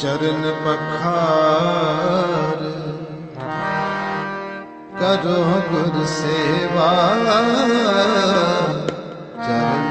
ਚਰਨ ਪਖਾਰ। ਕਰੋ ਗੁਰ ਸੇਵਾ। ਚਰਨ